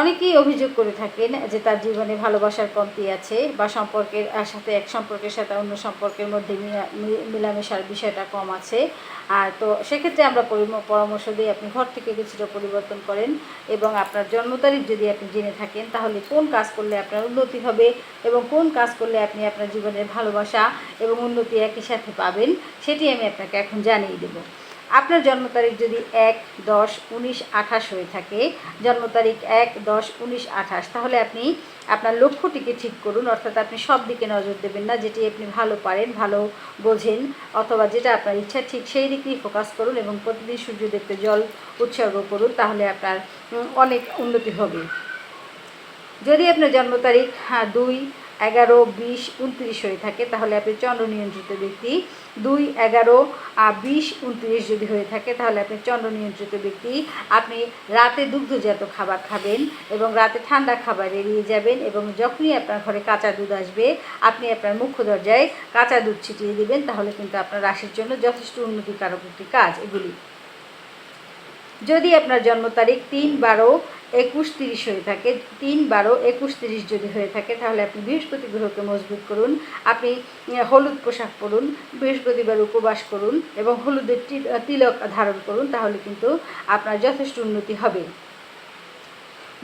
অনেকেই অভিযোগ করে থাকেন যে তার জীবনে ভালোবাসার কমতি আছে বা সম্পর্কের সাথে এক সম্পর্কের সাথে অন্য সম্পর্কের মধ্যে মিলামেশার বিষয়টা কম আছে। আর তো সেক্ষেত্রে আমরা পরামর্শ দিই আপনি ঘর থেকে কিছুটা পরিবর্তন করেন এবং আপনার জন্ম তারিখ যদি আপনি জেনে থাকেন, তাহলে কোন কাজ করলে আপনার উন্নতি হবে এবং কোন কাজ করলে আপনি আপনার জীবনের ভালোবাসা এবং উন্নতি একই সাথে পাবেন, সেটি আমি আপনাকে এখন জানিয়ে দেবো। আপনার জন্ম তারিখ যদি এক দশ উনিশ আঠাশ হয়ে থাকে, জন্ম তারিখ এক দশ উনিশ আঠাশ, তাহলে আপনি আপনার লক্ষ্যটিকে ঠিক করুন, অর্থাৎ আপনি সব দিকে নজর দেবেন না, যেটি আপনি ভালো পারেন, ভালো বোঝেন, অথবা যেটা আপনার ইচ্ছা, ঠিক সেই দিকেই ফোকাস করুন এবং প্রতিদিন সূর্যদেবকে জল উৎসর্গ করুন, তাহলে আপনার অনেক উন্নতি হবে। যদি আপনার জন্ম তারিখ হ্যাঁ দুই এগারো, বিশ, উনত্রিশ হয়ে থাকে, তাহলে আপনি চন্দ্র নিয়ন্ত্রিত ব্যক্তি। দুই, এগারো বিশ, উনত্রিশ যদি হয়ে থাকে, তাহলে আপনি চন্দ্র নিয়ন্ত্রিত ব্যক্তি। আপনি রাতে দুগ্ধজাত খাবার খাবেন এবং রাতে ঠান্ডা খাবার এড়িয়ে যাবেন এবং যখনই আপনার ঘরে কাঁচা দুধ আসবে, আপনি আপনার মুখ্য দরজায় কাঁচা দুধ ছিটিয়ে দেবেন, তাহলে কিন্তু আপনার রাশির জন্য যথেষ্ট উন্নতিকারক একটি কাজ এগুলি। যদি আপনার জন্ম তারিখ তিন, বারো একুশ তিরিশ হয়ে থাকে, তিন বারো একুশ তিরিশ যদি হয়ে থাকে, তাহলে আপনি বৃহস্পতি গ্রহকে মজবুত করুন, আপনি হলুদ পোশাক পরুন, বৃহস্পতিবার উপবাস করুন এবং হলুদের তিলক ধারণ করুন, তাহলে কিন্তু আপনার যথেষ্ট উন্নতি হবে।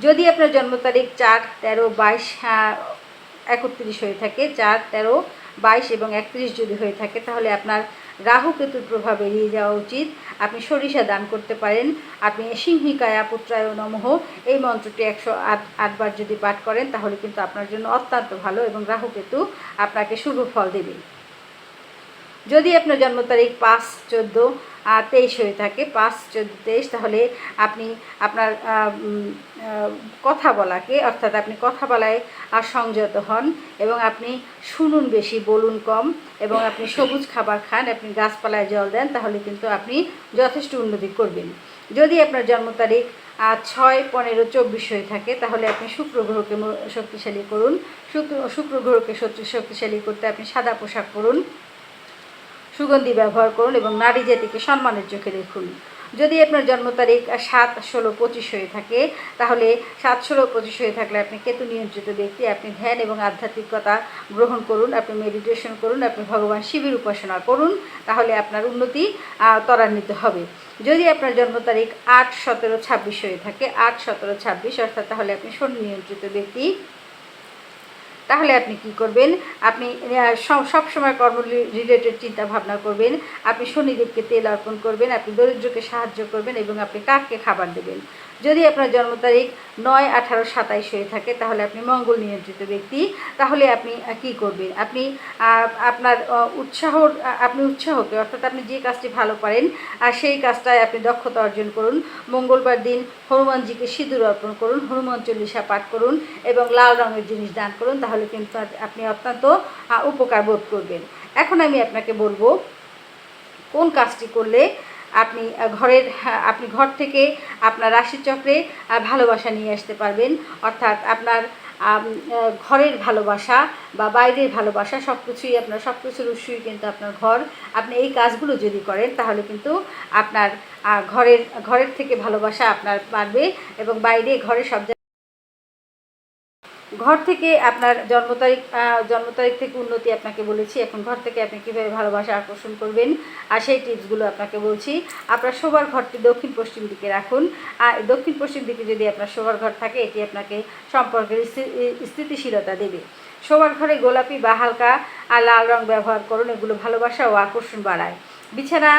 যদি আপনার জন্ম তারিখ চার তেরো বাইশ একত্রিশ হয়ে থাকে, চার তেরো বাইশ এবং একত্রিশ যদি হয়ে থাকে, তাহলে আপনার রাহু কেতুর প্রভাব এড়িয়ে যাওয়া উচিত। আপনি সরিষা দান করতে পারেন। আপনি সিংহিকায়া পুত্রায় নমহ এই মন্ত্রটি একশো আট, আটবার যদি পাঠ করেন, তাহলে কিন্তু আপনার জন্য অত্যন্ত ভালো এবং রাহু কেতু আপনাকে শুভ ফল দেবে। যদি আপনার জন্ম তারিখ পাঁচ চোদ্দ তেইশ হয়ে থাকে, পাঁচ চোদ্দ, তেইশ, তাহলে আপনি আপনার কথা বলাকে, অর্থাৎ আপনি কথা বলায় আর সংযত হন এবং আপনি শুনুন বেশি, বলুন কম এবং আপনি সবুজ খাবার খান, আপনি গাছপালায় জল দেন, তাহলে কিন্তু আপনি যথেষ্ট উন্নতি করবেন। যদি আপনার জন্ম তারিখ ছয়, পনেরো, চব্বিশ হয়ে থাকে, তাহলে আপনি শুক্র গ্রহকে শক্তিশালী করুন। শুক্র শুক্র গ্রহকে শক্তিশালী করতে আপনি সাদা পোশাক পরুন। সুগন্ধি ব্যবহার করুন এবং নারী জাতিকে সম্মানের চোখে দেখুন। যদি আপনার জন্ম তারিখ সাত, ষোলো, পঁচিশ হয়ে থাকে, তাহলে সাত, ষোলো, পঁচিশ হয়ে থাকলে আপনি কেতু নিয়ন্ত্রিত ব্যক্তি, আপনি ধ্যান এবং আধ্যাত্মিকতা গ্রহণ করুন, আপনি মেডিটেশন করুন, আপনি ভগবান শিবের উপাসনা করুন, তাহলে আপনার উন্নতি ত্বরান্বিত হবে। যদি আপনার জন্ম তারিখ আট, সতেরো, ছাব্বিশ হয়ে থাকে, আট, সতেরো, ছাব্বিশ, অর্থাৎ তাহলে আপনি শনি নিয়ন্ত্রিত ব্যক্তি। তাহলে আপনি কি করবেন? আপনি সব সবসময় কর্ম রিলেটেড চিন্তা ভাবনা করবেন। আপনি শনিদেবকে তেল অর্পণ করবেন, আপনি দরিদ্রকে সাহায্য করবেন এবং আপনি কাককে খাবার দেবেন। যদি আপনার জন্ম তারিখ নয়, আঠারো, সাতাইশ হয়ে থাকে, তাহলে আপনি মঙ্গল নিয়ন্ত্রিত ব্যক্তি। তাহলে আপনি কি করবেন? আপনি আপনার উৎসাহ আপনি উৎসাহকে, অর্থাৎ আপনি যে কাজটি ভালো পারেন আর সেই কাজটায় আপনি দক্ষতা অর্জন করুন। মঙ্গলবার দিন হনুমানজিকে সিঁদুর অর্পণ করুন, হনুমান চল্লিশা পাঠ করুন এবং লাল রঙের জিনিস দান করুন। তাহলে কিন্তু আপনি অত্যন্ত উপকার বোধ করবেন। এখন আমি আপনাকে বলব, কোন কাজটি করলে আপনি ঘরের আপনি ঘর থেকে আপনার রাশিচক্রে ভালোবাসা নিয়ে আসতে পারবেন। অর্থাৎ আপনার ঘরের ভালোবাসা বা বাইরের ভালোবাসা সব কিছুই আপনার সব কিছুর উৎসই কিন্তু আপনার ঘর। আপনি এই কাজগুলো যদি করেন, তাহলে কিন্তু আপনার ঘরের ঘরের থেকে ভালোবাসা আপনার বাড়বে এবং বাইরে ঘরের সব ঘর থেকে আপনার জন্ম তারিখ জন্ম তারিখ থেকে উন্নতি আপনাকে বলেছি। এখন ঘর থেকে আপনি কীভাবে ভালোবাসা আকর্ষণ করবেন, আর সেই টিপসগুলো আপনাকে বলছি। আপনার শোবার ঘরটি দক্ষিণ পশ্চিম দিকে রাখুন। আর দক্ষিণ পশ্চিম দিকে যদি আপনার শোবার ঘর থাকে, এটি আপনাকে সম্পর্কের স্থিতিশীলতা দেবে। শোবার ঘরে গোলাপি বা হালকা আর লাল রং ব্যবহার করুন। এগুলো ভালোবাসা ও আকর্ষণ বাড়ায়। বিছানা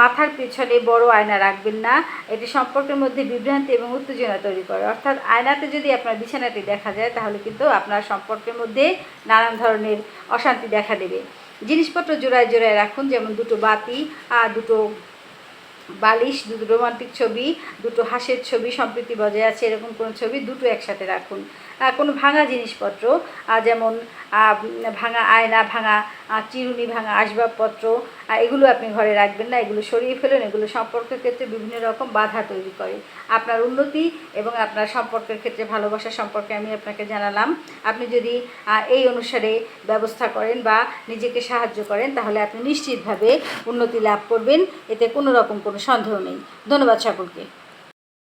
মাথার পিছনে বড় আয়না রাখবেন না। এটি সম্পর্কের মধ্যে বিভ্রান্তি এবং উত্তেজনা তৈরি করে। অর্থাৎ আয়নাতে যদি আপনার বিছানাটি দেখা যায়, তাহলে কিন্তু আপনার সম্পর্কের মধ্যে নানান ধরনের অশান্তি দেখা দেবে। জিনিসপত্র জোড়ায় জোড়ায় রাখুন, যেমন দুটো বাতি দুটো বালিশ, দুটো রোমান্টিক ছবি, দুটো হাসির ছবি সম্প্রীতি বজায় আছে, এরকম কোনো ছবি দুটো একসাথে রাখুন। কোনো ভাঙা জিনিসপত্র যেমন ভাঙা আয়না, ভাঙা চিরুনি, ভাঙা আসবাবপত্র এগুলো আপনি ঘরে রাখবেন না, এগুলো সরিয়ে ফেলুন, এগুলো সম্পর্কের ক্ষেত্রে বিভিন্ন রকম বাধা তৈরি করে। আপনার উন্নতি এবং আপনার সম্পর্কের ক্ষেত্রে ভালোবাসা সম্পর্কে আমি আপনাকে জানালাম। আপনি যদি এই অনুসারে ব্যবস্থা করেন বা নিজেকে সাহায্য করেন, তাহলে আপনি নিশ্চিতভাবে উন্নতি লাভ করবেন। এতে কোনো রকম কোনো সন্দেহ নেই। ধন্যবাদ সকলকে।